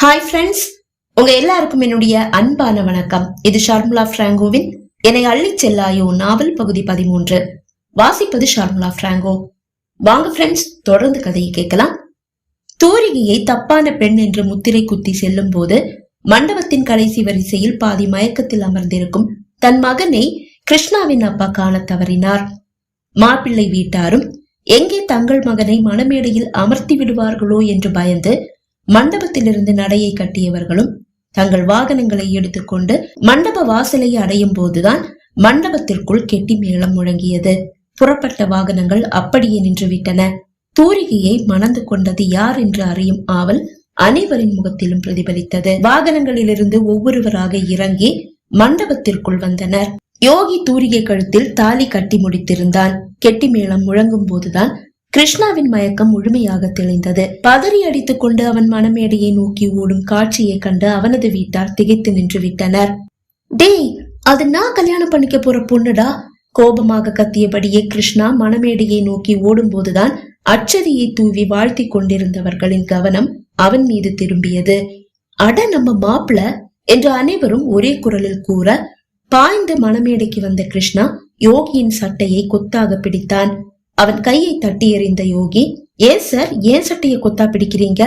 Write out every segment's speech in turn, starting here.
Hi friends உங்க எல்லாருக்கும் என்னுடைய அன்பான வணக்கம். இது ஷர்முலா பிராங்கோவின் என்னை அள்ளி செல்லாயோ நாவல் பகுதி பதிமூன்று. வாசிப்பது ஷார்முலா பிராங்கோ. வாங்க ஃப்ரெண்ட்ஸ் தொடர்ந்து கதையை கேட்கலாம். தூரிகையை தப்பான பெண் என்று முத்திரை குத்தி செல்லும் போது மண்டபத்தின் கடைசி வரிசையில் பாதி மயக்கத்தில் அமர்ந்திருக்கும் தன் மகனை கிருஷ்ணாவின் அப்பா காண தவறினார். மாப்பிள்ளை வீட்டாரும் எங்கே தங்கள் மகனை மணமேடையில் அமர்த்தி விடுவார்களோ? என்று பயந்து மண்டபத்திலிருந்து நடையை கட்டியவர்களும் தங்கள் வாகனங்களை எடுத்துக்கொண்டு மண்டப வாசலை அடையும் போதுதான் மண்டபத்திற்குள் கெட்டி மேளம் முழங்கியது. புறப்பட்ட வாகனங்கள் அப்படியே நின்றுவிட்டன. தூரிகையை மணந்து கொண்டது யார் என்று அறியும் ஆவல் அனைவரின் முகத்திலும் பிரதிபலித்தது. வாகனங்களிலிருந்து ஒவ்வொருவராக இறங்கி மண்டபத்திற்குள் வந்தனர். யோகி தூரிகை கழுத்தில் தாலி கட்டி முடித்திருந்தான். கெட்டி மேளம் முழங்கும் போதுதான் கிருஷ்ணாவின் மயக்கம் முழுமையாக தெளிந்தது. பதறி அடித்துக் கொண்டு அவன் மணமேடையை நோக்கி ஓடும் காட்சியை கண்டு அவனது வீட்டார் திகைத்து நின்று விட்டனர். டேய் அது நான் கல்யாணம் பண்ணிக்க போற பொண்ணுடா? கோபமாக கத்தியபடியே கிருஷ்ணா மணமேடையை நோக்கி ஓடும்போதுதான் அச்சதியை தூவி வாழ்த்தி கொண்டிருந்தவர்களின் கவனம் அவன் மீது திரும்பியது. அட நம்ம மாப்பிள என்று அனைவரும் ஒரே குரலில் கூற பாய்ந்து மணமேடைக்கு வந்த கிருஷ்ணா யோகியின் சட்டையை கொத்தாக பிடித்தான். அவன் கையை தட்டி எறிந்த யோகி ஏன் சார் ஏன் சட்டையை கொத்தா பிடிக்கிறீங்க?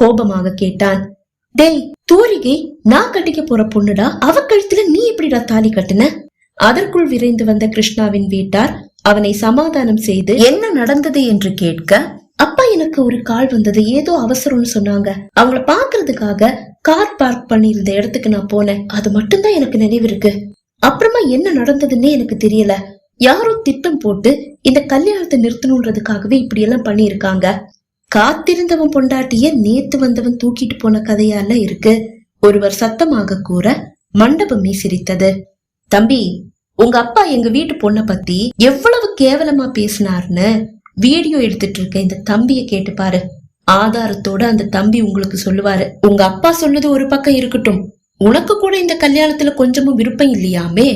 கோபமாக கேட்டான். டேய் தூரிகை நான் கட்டிக்க போற பொண்ணுடா அவ கழுத்துல நீ எப்படிடா தாலி கட்டுன? அதற்குள் விரைந்து வந்த கிருஷ்ணாவின் வீட்டார் அவனை சமாதானம் செய்து என்ன நடந்தது? என்று கேட்க அப்பா எனக்கு ஒரு கால் வந்தது ஏதோ அவசரம்னு சொன்னாங்க. அவங்கள பாக்குறதுக்காக கார் பார்க் பண்ணியிருந்த இடத்துக்கு நான் போனேன். அது மட்டும்தான் எனக்கு நினைவு இருக்கு அப்புறமா என்ன நடந்ததுன்னே எனக்கு தெரியல. யாரோ திட்டம் போட்டு இந்த கல்யாணத்தை நிறுத்தணுன்றதுக்காகவே இப்படி எல்லாம் பண்ணியிருக்காங்க. காத்திருந்தவன் பொண்டாட்டிய நேத்து வந்தவன் தூக்கிட்டு போன கதையால இருக்கு. ஒருவர் சத்தமாக கூற மண்டபமே சிரித்தது தம்பி உங்க அப்பா எங்க வீட்டு பொண்ண பத்தி எவ்வளவு கேவலமா பேசினார்னு வீடியோ எடுத்துட்டு இருக்க இந்த தம்பிய கேட்டு பாரு. ஆதாரத்தோட அந்த தம்பி உங்களுக்கு சொல்லுவாரு. உங்க அப்பா சொன்னது ஒரு பக்கம் இருக்கட்டும். உனக்கு கூட இந்த கல்யாணத்துல கொஞ்சமும் விருப்பம் இல்லையாமே?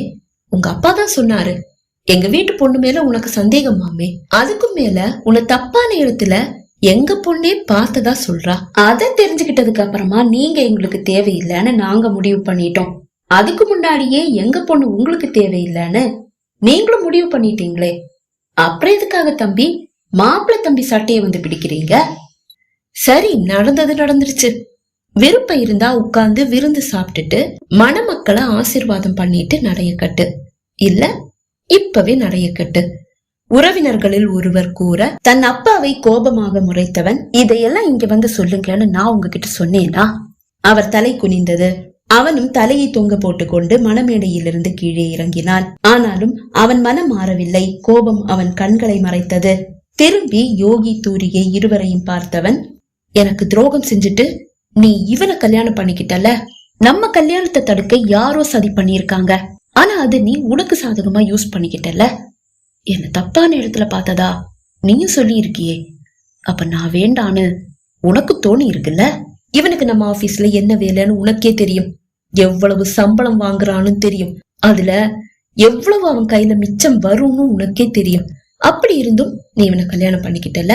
உங்க அப்பா தான் சொன்னாரு. எங்க வீட்டு பொண்ணு மேல உனக்கு சந்தேகமாமே அதுக்கும் மேல உன்னை தப்பான இடத்துல எங்க பொண்ணே பார்த்ததா சொல்றா. அதை தெரிஞ்சுக்கிட்டதுக்கு அப்புறமா நீங்க எங்களுக்கு தேவையில்லைன்னு நாங்க முடிவு பண்ணிட்டோம். அதுக்கு முன்னாடியே எங்க பொண்ணு உங்களுக்கு தேவையில்லைன்னு நீங்களும் முடிவு பண்ணிட்டீங்களே. அப்புறம் எதுக்காக தம்பி? மாப்பிள்ள தம்பி சட்டையை வந்து பிடிக்கிறீங்க? சரி நடந்தது நடந்துருச்சு. விருப்பம் இருந்தா உட்கார்ந்து விருந்து சாப்பிட்டுட்டு மணமக்களை ஆசீர்வாதம் பண்ணிட்டு நடைய கட்டு. இல்ல இப்பவே நடையக்கட்டு. உறவினர்களில் ஒருவர் கூற தன் அப்பாவை கோபமாக முறைத்தவன் இதையெல்லாம் இங்க வந்து சொல்லுங்கன்னு நான் உங்ககிட்ட சொன்னேனா? அவர் தலை குனிந்தது. அவனும் தலையை தொங்க போட்டுக்கொண்டு மணமேடையிலிருந்து கீழே இறங்கினான். ஆனாலும் அவன் மனம் மாறவில்லை. கோபம் அவன் கண்களை மறைத்தது. திரும்பி யோகி தூரியை இருவரையும் பார்த்தவன் எனக்கு துரோகம் செஞ்சுட்டு நீ இவனை கல்யாணம் பண்ணிக்கிட்டல நம்ம கல்யாணத்தை தடுக்க யாரோ சதி பண்ணியிருக்காங்க. ஆனா அது நீ உனக்கு சாதகமா யூஸ் பண்ணிக்கிட்டல என்ன தப்பான இடத்துல பார்த்ததா? நீயும் சொல்லி இருக்கியே அப்ப நான் வேண்டான்னு உனக்கு தோணி இருக்குல்ல? இவனுக்கு நம்ம ஆபீஸ்ல என்ன வேலைன்னு உனக்கே தெரியும். எவ்வளவு சம்பளம் வாங்குறான்னு தெரியும். அதுல எவ்வளவு அவன் கையில மிச்சம் வரும்னு உனக்கே தெரியும். அப்படி இருந்தும் நீ இவனை கல்யாணம் பண்ணிக்கிட்டல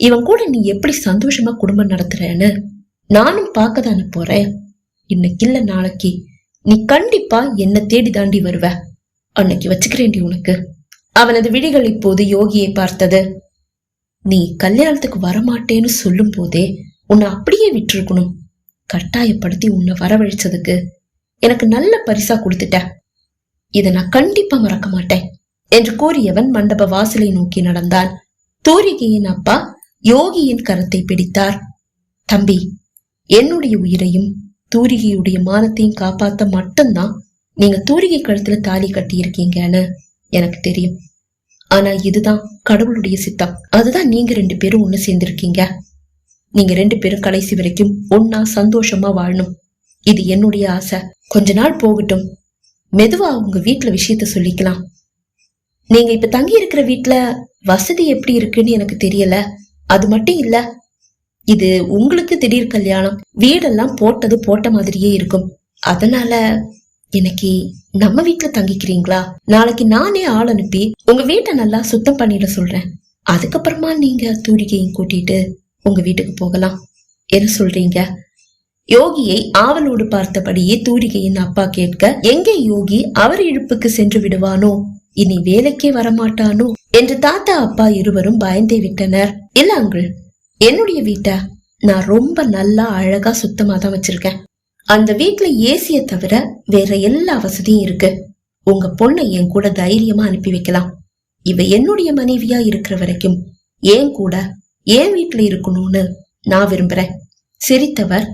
இவன் கூட நீ எப்படி சந்தோஷமா குடும்பம் நடத்துறேன்னு நானும் பார்க்க தானே போறேன். இன்னைக்கு இல்ல நாளைக்கு. நீ கண்டிப்பா என்ன தேடி தாண்டி வருவ. அன்னைக்கு வச்சுக்கிறேன்டி உனக்கு. அவனது விழிகள் இப்போது யோகியை பார்த்தது. நீ கல்யாணத்துக்கு வரமாட்டேன்னு சொல்லும் போதே உன்னை அப்படியே விட்டுருக்கணும். கட்டாயப்படுத்தி உன்னை வரவழைச்சதுக்கு எனக்கு நல்ல பரிசா கொடுத்துட்ட. இதை நான் கண்டிப்பா மறக்க மாட்டேன் என்று கூறியவன் மண்டப வாசலை நோக்கி நடந்தான். தூரிகையின் அப்பா யோகியின் கரத்தை பிடித்தார். தம்பி என்னுடைய உயிரையும் தூரிகையுடைய மானத்தையும் காப்பாத்த மட்டும்தான் நீங்க தூரிகை கழுத்துல தாலி கட்டி இருக்கீங்கன்னு எனக்கு தெரியும். ஆனா இதுதான் கடவுளுடைய சித்தம். அதுதான் நீங்க ரெண்டு பேரும் ஒண்ணு சேர்ந்திருக்கீங்க. நீங்க ரெண்டு பேரும் கடைசி வரைக்கும் ஒன்னா சந்தோஷமா வாழணும். இது என்னுடைய ஆசை. கொஞ்ச நாள் போகட்டும். மெதுவா உங்க வீட்டுல விஷயத்த சொல்லிக்கலாம். நீங்க இப்ப தங்கி இருக்கிற வீட்டுல வசதி எப்படி இருக்குன்னு எனக்கு தெரியல. அது மட்டும் இல்ல இது உங்களுக்கு திடீர் கல்யாணம். வீடெல்லாம் போட்டது போட்ட மாதிரியே இருக்கும். அதனால இன்னைக்கு நம்ம வீட்ல தங்கிக்கிறீங்களா? நாளைக்கு நானே ஆள் அனுப்பி உங்க வீட்டை நல்லா சுத்தம் பண்ணிட சொல்றேன். அதுக்கப்புறமா நீங்க தூரிகையும் கூட்டிட்டு உங்க வீட்டுக்கு போகலாம். என்ன சொல்றீங்க? யோகியை ஆவலோடு பார்த்தபடியே தூரிகையின் அப்பா கேட்க எங்கே யோகி? அவர் இழுப்புக்கு சென்று விடுவானோ? இனி வேலைக்கே வரமாட்டானோ? என்று தாத்தா அப்பா இருவரும் பயந்தே விட்டனர். இல்ல அங்கிள் என்னுடைய வீட்டை நான் ரொம்ப நல்லா அழகா சுத்தமா தான் வச்சிருக்கேன். அந்த வீட்டுல ஏசிய தவிர வேற எல்லா வசதியும் இருக்கு. உங்க பொண்ணை என் கூட தைரியமா அனுப்பி வைக்கலாம். இவ என்னுடைய மனைவியா இருக்கிற வரைக்கும் ஏன் கூட ஏன் வீட்டுல இருக்கணும்னு நான் விரும்புறேன். சிரித்தவர்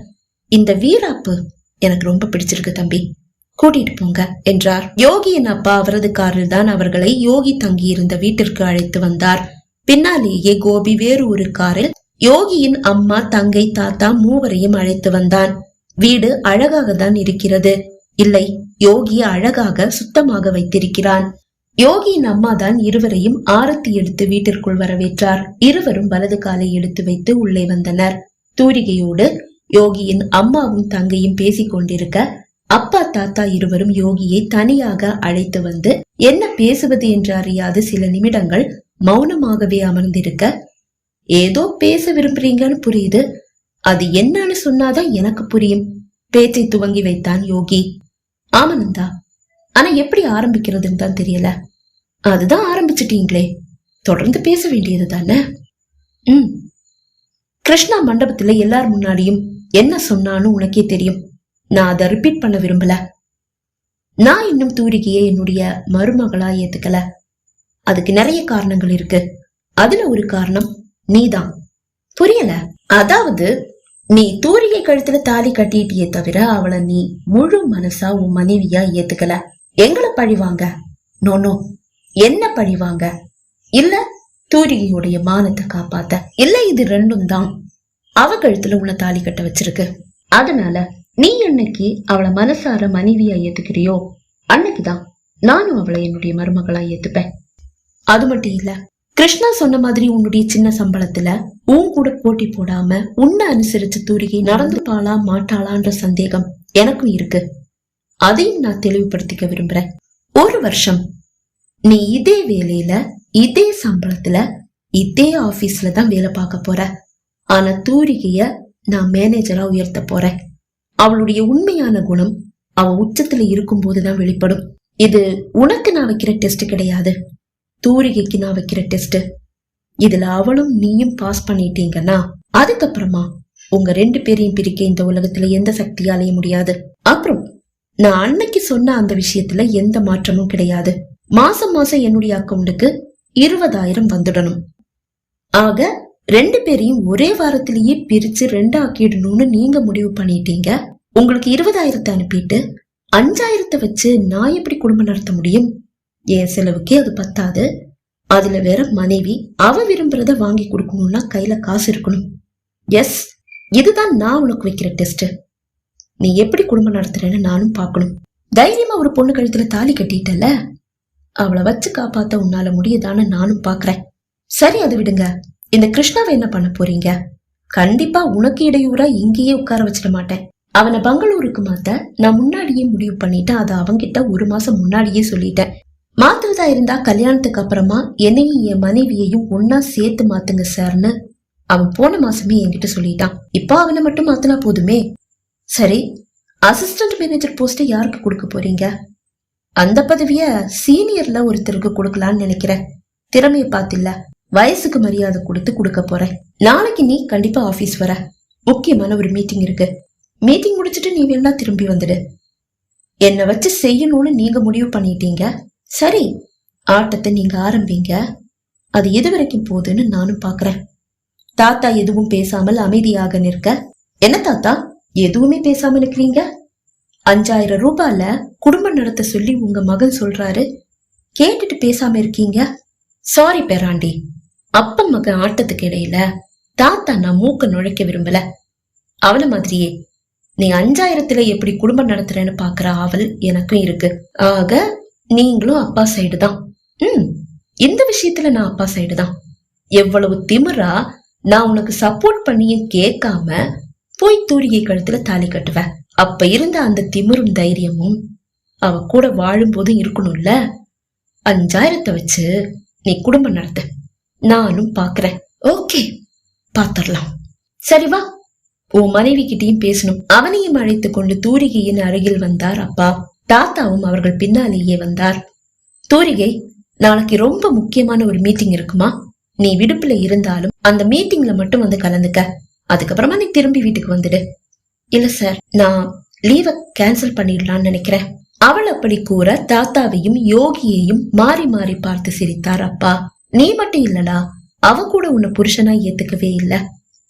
இந்த வீராப்பு எனக்கு ரொம்ப பிடிச்சிருக்கு தம்பி. கூட்டிட்டு போங்க என்றார். யோகியின் அப்பா அவரது காரில் தான் அவர்களை யோகி தங்கியிருந்த வீட்டிற்கு அழைத்து வந்தார். பின்னாலேயே கோபி வேறு ஒரு காரில் யோகியின் அம்மா தங்கை தாத்தா மூவரையும் அழைத்து வந்தான். வீடு அழகாக தான் இருக்கிறது. இல்லை யோகி அழகாக சுத்தமாக வைத்திருக்கிறான். யோகியின் அம்மா தான் இருவரையும் ஆரத்தி எடுத்து வீட்டிற்குள் வரவேற்றார். இருவரும் வலது காலை எடுத்து வைத்து உள்ளே வந்தனர். தூரிகையோடு யோகியின் அம்மாவும் தங்கையும் பேசிக் கொண்டிருக்க அப்பா தாத்தா இருவரும் யோகியை தனியாக அழைத்து வந்து என்ன பேசுவது? என்று அறியாது சில நிமிடங்கள் மௌனமாகவே அமர்ந்திருக்க ஏதோ பேச விரும்புறீங்கன்னு புரியுது. அது என்னன்னு சொன்னாதான் எனக்கு புரியும். பேச்சை துவங்கி வைத்தான் யோகி. ஆமனந்தா ஆனா எப்படி ஆரம்பிக்கிறதுன்னு தான் தெரியல. அதுதான் ஆரம்பிச்சிட்டீங்களே. தொடர்ந்து பேச வேண்டியது தானே? ம். கிருஷ்ணா மண்டபத்துல எல்லார் முன்னாடியும் என்ன சொன்னான்னு உனக்கே தெரியும். நான் அதை ரிப்பீட் பண்ண விரும்பல. நான் இன்னும் தூரிகையை என்னுடைய மருமகளா ஏத்துக்கல. அதுக்கு நிறைய காரணங்கள் இருக்கு. அதுல ஒரு காரணம் நீதான். புரியல? அதாவது நீ தூரிகை கழுத்துல தாலி கட்டிட்டியே தவிர அவளை நீ முழு மனசா உன் மனைவியா ஏத்துக்கல. எங்களை பழிவாங்க நோ நோ. என்ன பழிவாங்க இல்ல தூரிகையுடைய மானத்தை காப்பாத்த. இல்ல இது ரெண்டும் தான் அவ கழுத்துல உன்னை தாலி கட்ட வச்சிருக்கு. அதனால நீ என்னைக்கு அவளை மனசார மனைவியா ஏத்துக்கிறியோ அன்னைக்குதான் நானும் அவளை என்னுடைய மருமகளா ஏத்துப்பேன். அது மட்டும் இல்ல கிருஷ்ணா சொன்ன மாதிரி உன்னுடைய சின்ன சம்பளத்துல உன் கூட போட்டி போடாம உன்னை அனுசரிச்சு தூரிகை நடந்துப்பாளா மாட்டாளான்ற சந்தேகம் எனக்கும் இருக்கு. அதையும் நான் தெளிவுபடுத்திக்க விரும்புறேன். ஒரு வருஷம் நீ இதே வேலையில இதே சம்பளத்துல இதே ஆபீஸ்ல தான் வேலை பார்க்க போற. ஆனா தூரிகைய நான் மேனேஜரா உயர்த்த போறேன். அவளுடைய உண்மையான குணம் அவ உச்சத்துல இருக்கும் போதுதான் வெளிப்படும். இது உனக்கு நான் வைக்கிற டெஸ்ட் கிடையாது. தூரிகைக்கு நான் வைக்கிற டெஸ்ட் இதுல அவளும் நீயும் பாஸ் பண்ணிட்டீங்கன்னா அதுக்கப்புறமா உங்க ரெண்டு பேரையும் பிரிக்க இந்த உலகத்துல எந்த சக்தியாலையும் முடியாது. அப்புறம் நான் அன்னைக்கு சொன்ன அந்த விஷயத்துல எந்த மாற்றமும் கிடையாது. மாசம் மாசம் என்னுடைய அக்கௌண்டுக்கு இருபதாயிரம் வந்துடணும். ஆக ரெண்டு பேரையும் ஒரே வாரத்திலேயே பிரிச்சு ரெண்டு ஆக்கிடணும்னு நீங்க முடிவு பண்ணிட்டீங்க. உங்களுக்கு இருபதாயிரத்தை அனுப்பிட்டு அஞ்சாயிரத்தை வச்சு நான் எப்படி குடும்பம் நடத்த முடியும்? என் செலவுக்கே அது பத்தாது. அதுல வேற மனைவி அவ விரும்புறத வாங்கி கொடுக்கணும்னா கையில காசு இருக்கணும். எஸ் இதுதான் நான் உனக்கு வைக்கிற டெஸ்ட் நீ எப்படி குடும்பம் நடத்துறேன்னு நானும் பார்க்கணும். தைரியமா ஒரு பொண்ணு கழுத்துல தாலி கட்டிட்டல? அவளை வச்சு காப்பாத்த உன்னால முடியுதான்னு நானும் பாக்குறேன் சரி அது விடுங்க. இந்த கிருஷ்ணாவை என்ன பண்ண போறீங்க? கண்டிப்பா உனக்கு இடையூறா இங்கேயே உட்கார வச்சிட மாட்டேன். அவனை பெங்களூருக்கு மாத்த நான் முன்னாடியே முடிவு பண்ணிட்டேன். அதை அவன்கிட்ட ஒரு மாசம் முன்னாடியே சொல்லிட்டேன். மாத்துவதா இருந்தா கல்யாணத்துக்கு அப்புறமா என்னையும் என் மனைவியையும் ஒன்னா சேர்த்து மாத்துங்க சார்னு அவன் போன மாசமே என்கிட்ட சொல்லிட்டான். இப்போ அவனை மட்டும் மாத்தினா போதுமே? சரி அசிஸ்டன்ட் மேனேஜர் போஸ்ட யாருக்கு கொடுக்க போறீங்க? அந்த பதவிய சீனியர்ல ஒருத்தருக்கு கொடுக்கலான்னு நினைக்கிறேன். திறமைய பாத்தில்ல வயசுக்கு மரியாதை கொடுத்து கொடுக்க போறேன். நாளைக்கு நீ கண்டிப்பா ஆபீஸ் வர. முக்கியமான ஒரு மீட்டிங் இருக்கு. மீட்டிங் முடிச்சிட்டு நீ வேணா திரும்பி வந்துடு. என்னை வச்சு செய்யணும்னு நீங்க முடிவு பண்ணிட்டீங்க. சரி ஆட்டத்தை நீங்க ஆரம்பிங்க. அது எது வரைக்கும் போகுதுன்னு நானும் பாக்குறேன். தாத்தா எதுவும் பேசாமல் அமைதியாக நிற்க என்ன தாத்தா எதுவுமே பேசாம இருக்கிறீங்க அஞ்சாயிரம் ரூபாயில குடும்பம் நடத்த சொல்லி உங்க மகன் சொல்றாரு. கேட்டுட்டு பேசாம இருக்கீங்க. சாரி பேராண்டி. அப்ப மகன் ஆட்டத்துக்கு இடையில தாத்தா நான் மூக்க நுழைக்க விரும்பல. அவன மாதிரியே நீ அஞ்சாயிரத்துல எப்படி குடும்பம் நடத்துறேன்னு பாக்குற ஆவல் எனக்கும் இருக்கு. ஆக நீங்களும் அப்பா சைடு தான். ம். இந்த விஷயத்துல நான் அப்பா சைடு தான். எவ்வளவு திமிரா நான் உனக்கு சப்போர்ட் பண்ணியும் கேட்காம போய் தூரிகை கழுத்துல தாலி கட்டுவேன். அப்ப இருந்த அந்த திமிரும் தைரியமும் அவ கூட வாழும்போதும் இருக்கணும்ல? அஞ்சாயிரத்தை வச்சு நீ குடும்பம் நடத்து. நானும் பாக்குறேன். ஓகே. பாத்திரலாம். சரி வா. உன் மனைவி கிட்டயும் பேசணும். அவனையும் அழைத்து கொண்டு தூரிகையின் அருகில் வந்தார் அப்பா. தாத்தாவும் அவர்கள் பின்னாலேயே வந்தார். தூரிகை நாளைக்கு ரொம்ப முக்கியமான ஒரு மீட்டிங் இருக்குமா? நீ விடுப்புல இருந்தாலும் அந்த மீட்டிங்ல மட்டும் வந்து கலந்துக்க. அதுக்கப்புறமா நீ திரும்பி வீட்டுக்கு வந்துடு. இல்ல சார் நான் லீவை கேன்சல் பண்ணிடலாம்னு நினைக்கிறேன். அவள் அப்படி கூற தாத்தாவையும் யோகியையும் மாறி மாறி பார்த்து சிரித்தார். அப்பா நீ மட்டும் இல்லடா அவ கூட உன்னை புருஷனா ஏத்துக்கவே இல்ல.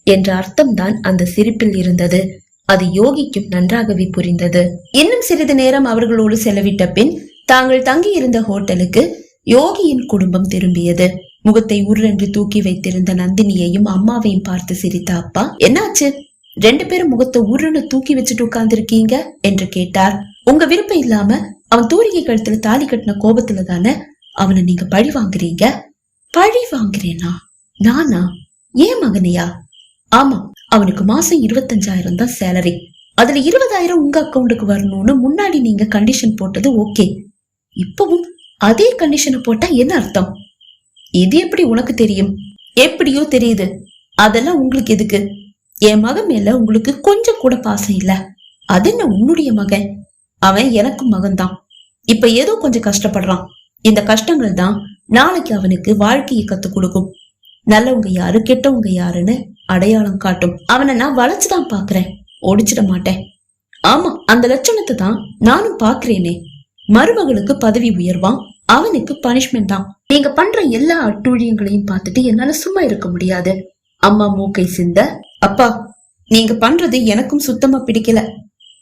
என்ற அர்த்தம்தான் அந்த சிரிப்பில் இருந்தது. அது யோகிக்கும் நன்றாகவே புரிந்தது. இன்னும் சிறிது நேரம் அவர்களோடு செலவிட்ட பின் தாங்கள் தங்கியிருந்த ஹோட்டலுக்கு யோகியின் குடும்பம் திரும்பியது. முகத்தை உருளென்று தூக்கி வைத்திருந்த நந்தினியையும் அம்மாவையும் பார்த்து சிரித்த அப்பா என்னாச்சு? ரெண்டு பேரும் முகத்தை உருன்னு தூக்கி வச்சுட்டு உட்கார்ந்திருக்கீங்க? என்று கேட்டார். உங்க விருப்பம் இல்லாம அவன் தூரிகை கழுத்துல தாலி கட்டின கோபத்துல தானே அவனை நீங்க பழி வாங்குறீங்க? பழி வாங்குறேனா? நானா? ஏன் மகனையா? ஆமா அவனுக்கு மாசம் இருபத்தஞ்சாயிரம் தான் சேலரி அதுல இருபதாயிரம் உங்க அக்கவுண்டுக்கு வரணும்னு முன்னாடி நீங்க கண்டிஷன் போட்டது ஓகே இப்பவும் அதே கண்டிஷனை போட்டா என்ன அர்த்தம்? இது எப்படி உனக்கு தெரியும்? எப்படியோ தெரியுது. அதெல்லாம் உங்களுக்கு எதுக்கு? என் மகன் மேல உங்களுக்கு கொஞ்சம் கூட பாசம் இல்ல. அது என்ன உன்னுடைய மகன்? அவன் எனக்கும் மகன்தான். இப்ப ஏதோ கொஞ்சம் கஷ்டப்படுறான். இந்த கஷ்டங்கள் தான் நாளைக்கு அவனுக்கு வாழ்க்கையை கத்து கொடுக்கும். நல்லவங்க யாரு கெட்டவங்க யாருன்னு அடையாளம் காட்டும். அவனை நான் வளைச்சுதான் பாக்குறேன். ஒடிச்சிட மாட்டேன். ஆமா அந்த லட்சணத்தை தான் நானும் பாக்குறேனே. மருமகளுக்கு பதவி உயர்வான் அவனுக்கு பனிஷ்மெண்ட் தான். நீங்க பண்ற எல்லா அட்டூழியங்களையும் பார்த்துட்டு என்னால சும்மா இருக்க முடியாது. அம்மா மூக்கை சிந்த அப்பா நீங்க பண்றது எனக்கும் சுத்தமா பிடிக்கல.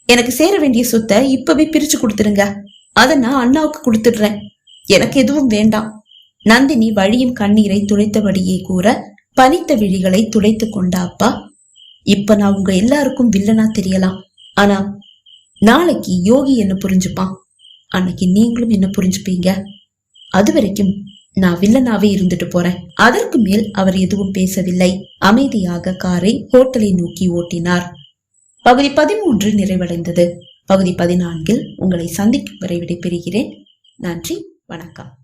எனக்கு சேர வேண்டிய சொத்தை இப்பவே பிரிச்சு கொடுத்துருங்க. அத நான் அண்ணாவுக்கு கொடுத்துடுறேன். எனக்கு எதுவும் வேண்டாம். நந்தினி வழியும் கண்ணீரை துடைத்தபடியே கூற பனித்த விழிகளை துடைத்து கொண்டா அப்பா இப்ப நான் உங்க எல்லாருக்கும் வில்லனா தெரியலாம். ஆனா நாளைக்கு யோகி என்ன புரிஞ்சுப்பான்? அன்னைக்கு நீங்களும் என்ன புரிஞ்சுப்பீங்க? அது வரைக்கும் நான் வில்லனாவே இருந்துட்டு போறேன். அதற்கு மேல் அவர் எதுவும் பேசவில்லை. அமைதியாக காரை ஹோட்டலை நோக்கி ஓட்டினார். பகுதி பதிமூன்று நிறைவடைந்தது. பகுதி பதினான்கில் உங்களை சந்திக்கும் வரை விடைபெறுகிறேன். நன்றி வணக்கம்.